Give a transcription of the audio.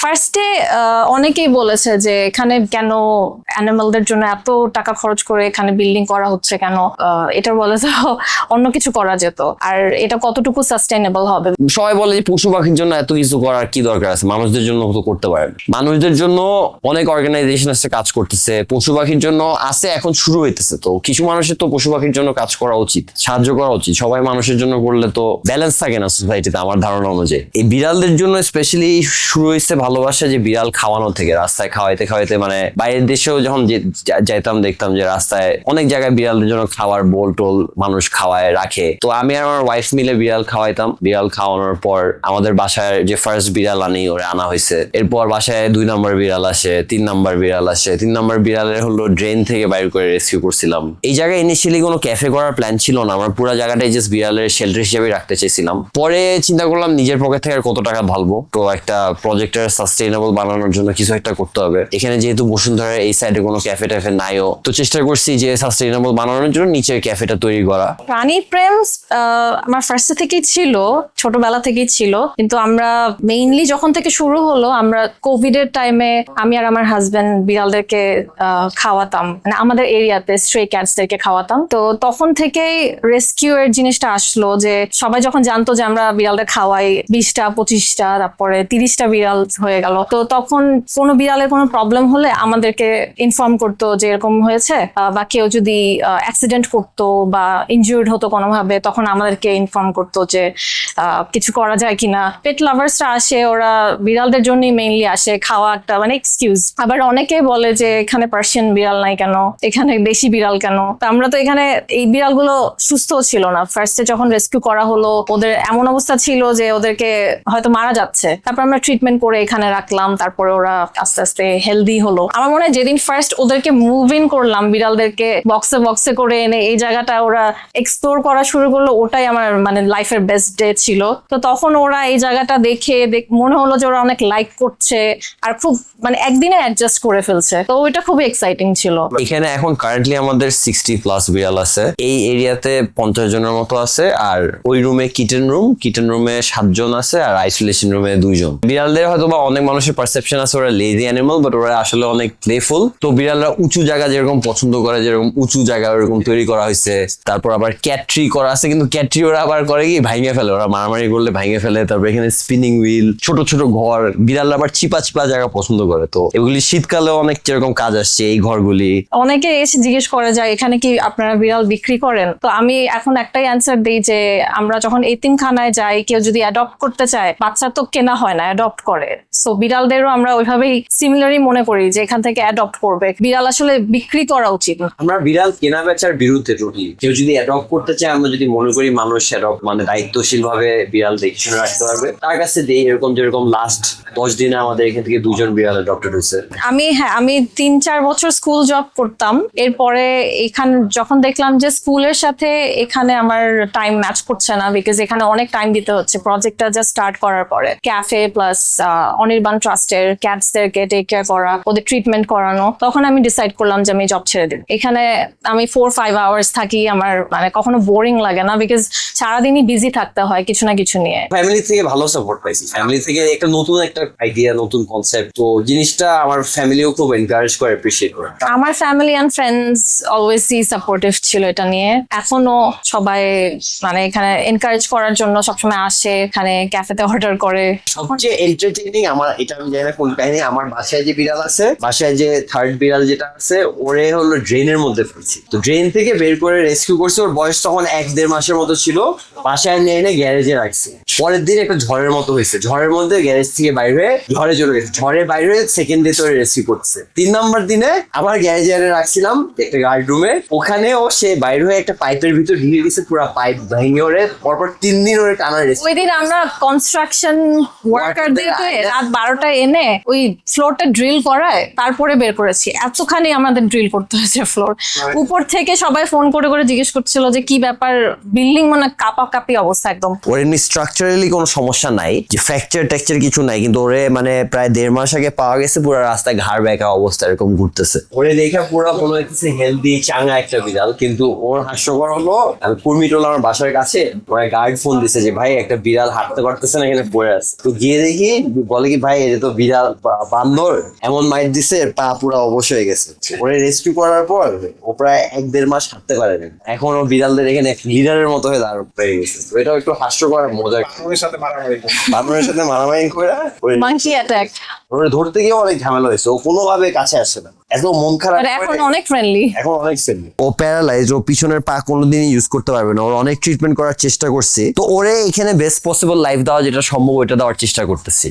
ফার্স্টে অনেকেই বলেছে যে এখানে কেন অ্যানিমালদের জন্য এত টাকা খরচ করে এখানে বিল্ডিং করা হচ্ছে কেন? এটা বলে অন্য কিছু করা যেত। আর এটা কতটুকু সাস্টেনেবল হবে? সবাই বলে যে পশু পাখির জন্য এত কিছু করার কি দরকার আছে? মানুষদের জন্য তো করতে পারেন মানুষদের জন্য অনেক অর্গানাইজেশন আছে, কাজ করতেছে। পশু পাখির জন্য আছে, এখন শুরু হইতেছে তো। কিছু মানুষের তো পশু পাখির জন্য কাজ করা উচিত, সাহায্য করা উচিত। সবাই মানুষের জন্য করলে তো ব্যালেন্স থাকে না সোসাইটিতে আমার ধারণা অনুযায়ী। এই বিড়ালদের জন্য স্পেশালি শুরু হয়েছে ভালোবাসা যে বিড়াল খাওয়ানো থেকে, রাস্তায় খাওয়াইতে খাওয়াইতে মানে বাইরের দেশেও যখন যাইতাম দেখতাম যে রাস্তায় অনেক জায়গায় বিড়ালদের জন্য খাওয়ার বোল টোল মানুষ খাওয়ায়, রাখে। তো আমি আর আমার ওয়াইফ মিলে বিড়াল খাওয়াইতাম। বিড়াল খাওয়ানোর পর আমাদের বাসায় যে ফার্স্ট বিড়াল আনি, ওরে আনা হয়েছে এরপর বাসায় দুই নম্বর বিড়াল আসে, তিন নম্বর বিড়াল আসে। তিন নম্বর বিড়ালের হলো ড্রেন থেকে বাইর করে রেস্কিউ করছিলাম। এই জায়গায় ইনিশিয়ালি কোনো ক্যাফে করার প্ল্যান ছিল না। আমার পুরো জায়গাটাই জাস্ট বিড়ালের শেল্টার হিসেবে রাখতে চেয়েছিলাম। পরে চিন্তা করলাম নিজের পকেট থেকে আর কত টাকা ঢালবো তো একটা প্রজেক্টের সাস্টেইনেবল বানানোর জন্য কিছু একটা করতে হবে। এখানে যেহেতু বসুন্ধরা এই সাইডে কোনো ক্যাফে ট্যাফে নাইও, তো চেষ্টা করছি যে সাস্টেইনেবল বানানোর জন্য নিচে ক্যাফেটা তৈরি করা। প্রাণী প্রেম আমার ফার্স্ট থেকেই ছিল, ছোটবেলা থেকেই ছিল। কিন্তু আমরা মেইনলি যখন থেকে শুরু হলো, আমরা কোভিড এর টাইমে আমি আর আমার হাজবেন্ড বিড়ালদেরকে খাওয়াতাম। মানে আমাদের এরিয়াতে স্ট্রে ক্যাটসদেরকে খাওয়াতাম। তো তখন থেকেই রেস্কিউ এর জিনিসটা আসলো যে সবাই যখন জানতো যে আমরা বিড়ালদের খাওয়াই, বিশটা, পঁচিশটা, তারপরে তিরিশটা বিড়াল হয়ে গেল। তো তখন কোনো বিড়ালের কোনো প্রবলেম হলে আমাদেরকে ইনফর্ম করতো যে এরকম হয়েছে বা কেউ যদি অ্যাক্সিডেন্ট করতো বা ইনজিউর্ড হতো কোনোভাবে, তখন আমাদেরকে ইনফর্ম করতো যে কিছু করা যায় কিনা। পেট লাভার্সরা আসে, ওরা বিড়ালদের জন্যই মেইনলি আসে, খাওয়া একটা মানে এক্সকিউজ আবার অনেকে বলে যে, এখানে পার্সিয়ান বিড়াল নাই কেন? এখানে দেশি বিড়াল কেন? তো আমরা তো এখানে এই বিড়ালগুলো সুস্থ ছিল না। ফার্স্টে যখন রেস্কিউ করা হলো, ওদের এমন অবস্থা ছিল যে, ওদেরকে হয়তো মারা যাচ্ছে। তারপর আমরা ট্রিটমেন্ট করে এখানে রাখলাম, তারপরে ওরা আস্তে আস্তে হেলদি হলো। আমার মনে হয় যেদিন ফার্স্ট ওদেরকে মুভ ইন করলাম, বিড়ালদেরকে বক্সে বক্সে করে এনে এই জায়গাটা ওরা এক্সপ্লোর করা শুরু করল, ওটাই আমার মানে লাইফের বেস্ট ডে ছিল। তো তখন ওরা এই জায়গাটা দেখে মনে হলো যে ওরা অনেক লাইক করছে আর খুব মানে একদিনে অ্যাডজাস্ট করে ফেলছে। তো ওইটা খুব এক্সাইটিং ছিল। এখানে এখন কারেন্টলি আমাদের সিক্সটি প্লাস বিড়াল আছে। এই এরিয়াতে পঞ্চাশ জনের মতো আছে আর ওই রুমে কিচেন রুম কিচেন রুমে সাতজন আছে আর আইসোলেশন রুমে দুইজন। বিড়ালদের হয়তো বা অনেক মানুষের পারসেপশন আছে, ওরা লেজি অ্যানিমাল বাট ওরা আসলে অনেক প্লেফুল তো বিড়ালরা উঁচু জায়গা যেরকম পছন্দ করে, যেরকম উঁচু জায়গা ওরকম তৈরি করা হয়েছে। তারপর আবার ক্যাট্রি করা আছে, কিন্তু ক্যাট্রি ওরা আবার করে কি? ভাঙে ফেলে। ওরা মারামারি করলে ভাঙে ফেলে। তারপর এখানে স্পিনিং হুইল ছোট ছোট ঘর। বিড়ালরা আবার চিপা চিপা জায়গা পছন্দ করে। তো এগুলি শীতকালেও অনেক যেরকম কাজ আসছে এই ঘরগুলি। অনেকে এসে জিজ্ঞেস করে যায় এখানে কি আপনারা বিড়াল বিক্রি করেন? তো আমি এখন একটাই অ্যান্সার দিই যে, আমরা যখন এতিমখানায় যাই, কেউ যদি অ্যাডপ্ট করতে চায়, বাচ্চা তো কেনা হয় না অ্যাডপ্ট করে। সো বিড়ালদেরও আমরা ওইভাবেই সিমিলারই মনে করি যে এখান থেকে অ্যাডপ্ট করবে। বিড়াল আসলে বিক্রি করা উচিত আমরা বিড়াল কেনা বেচার বিরুদ্ধে টোটালি কেউ যদি অ্যাডপ্ট করতে চায় আমরা যদি মনে করি মানুষ অ্যাডপ্ট মানে দায়িত্বশীল ভাবে বিড়াল দেখে শুনে রাখতে পারবে তার কাছে দেই এরকম যেরকম লাস্ট দশ দিনে আমাদের এখান থেকে দুজন বিড়াল অ্যাডপ্টেড হয়েছে। আমি হ্যাঁ আমি তিন চার বছর স্কুল জব করতাম। এরপরে এখান যখন দেখলাম যে স্কুলের সাথে এখানে আমার টাইম ম্যাচ করছে না বিকজ এখানে অনেক টাইম দিতে হচ্ছে। প্রজেক্টটা জাস্ট স্টার্ট করার পরে। ক্যাফে প্লাস অনির্বাণ ট্রাস্টের ক্যাটসদেরকে টেক কেয়ার করা, ওদের ট্রিটমেন্ট করানো, তখন আমি ডিসাইড করলাম যে আমি জব ছেড়ে দিই এখানে আমি ফোর ফাইভ আওয়ার্স থাকি, আমার মানে কখনো বোরিং লাগে না বিকজ সারাদিনই বিজি থাকতে হয় কিছু না কিছু নিয়ে। ফ্যামিলি থেকে ভালো সাপোর্ট পাইছি। ফ্যামিলি থেকে একটা নতুন একটা আইডিয়া নতুন কনসেপ্ট তো জিনিসটা আমার ফ্যামিলিও খুব এনকারেজ করে অ্যাপ্রিসিয়েট করে। আমার ফ্যামিলি অ্যান্ড ফ্রেন্ডস অলওয়েজই সাপোর্টিভ ছিল এটা নিয়ে। এখনও সবাই মানে এখানে এনকারেজ করার জন্য সবসময় আসে এখানে ক্যাফেতে অর্ডার করে। সবচেয়ে এন্টারটেইনিং আমার এটা আমি জানি না কোন কাহিনী আমার বাসায় যে বিড়াল আছে বাসায় যে থার্ড বিড়াল যেটা আছে ওরে হলো ড্রেনের মধ্যে পড়ছি তো ড্রেন থেকে বের করে রেস্কিউ করছে ওর বয়স তখন এক দেড় মাসের মতো ছিল। বাসায় নিয়ে এনে গ্যারেজে রাখছে। পরের দিন একটা ঝড়ের মতো হয়েছে। ঝড়ের মধ্যে গ্যারেজ থেকে বাইরে ঝড়ে চলে গেছে। ঝড়ে বাইরে সেকেন্ড ডে তোরে রেস্কিউ করছে। তিন নম্বর দিনে আবার গ্যারেজে এনে রাখছিলাম একটা গার্ড রুমে ওখানেও সে বাইরে হয়ে একটা পাইপের ভিতর ঢিলে দিছে পুরো পাইপ ভেঙে ওরে। পরপর তিন দিন ওরে টানা রেস্কিউ ওই দিন আমরা কনস্ট্রাকশন ওয়ার্কারদেরকে রাত বারোটায় এনে ওই ফ্লোরটা ড্রিল করায় তারপরে বের করেছি। এতখানি আমাদের ড্রিল করতে হয়েছে ফ্লোর উপর থেকে সবাই ফোন করে করে জিজ্ঞেস করছিল যে কি ব্যাপার? বিল্ডিং মানে কাপা কাপি অবস্থা একদম। ওর এমনি স্ট্রাকচারালি কোনো সমস্যা নাই যে ফ্র্যাকচার কিছু নাই কিন্তু ওরে মানে প্রায় দেড় মাস আগে পাওয়া গেছে পুরো রাস্তায় ঘাড় বেঁকা অবস্থা এরকম ঘুরতেছে। ওরে দেখা পুরো মনে হচ্ছে হেলদি চাঙ্গা একটা বিড়াল কিন্তু ওর হাস্যকর হলো আমি কুর্মিটোলা আমার বাসার কাছে ওরা গার্ড ফোন দিছে যে ভাই একটা বিড়াল হাঁটতে পারতেছে না এখানে পড়ে আছে। তো গিয়ে দেখি বলে কি ভাই এটা তো বিড়াল বান্দর। এমন মাইট দিছে পা পুরো অবশ হয়ে গেছে। ওরে রেস্কিউ করার পর ও প্রায় এক দেড় মাস হাঁটতে পারেনি। এখন ও বিড়ালদের এখানে লিডারের মতো হয়ে দাঁড় পেয়ে গেছে তো এটাও একটু হাস্যকর মজা ওদের সাথে মারামারি করে। সাথে মারামারি করে? মাংকি অ্যাটাক ওরে ধরতে গিয়ে অনেক ঝামেলা হয়েছে। ও কোনোভাবে কাছে আসে না। এত মন খারাপ এখন অনেক ফ্রেন্ডলি এখন অনেক ফ্রেন্ডলি ও প্যারালাইজ ও পিছনের পা কোনোদিনই ইউজ করতে পারবে না। ওর অনেক ট্রিটমেন্ট করার চেষ্টা করছি। তো ওরে এখানে বেস্ট পসিবল লাইফ দেওয়া যেটা সম্ভব ওটা দেওয়ার চেষ্টা করতেছি।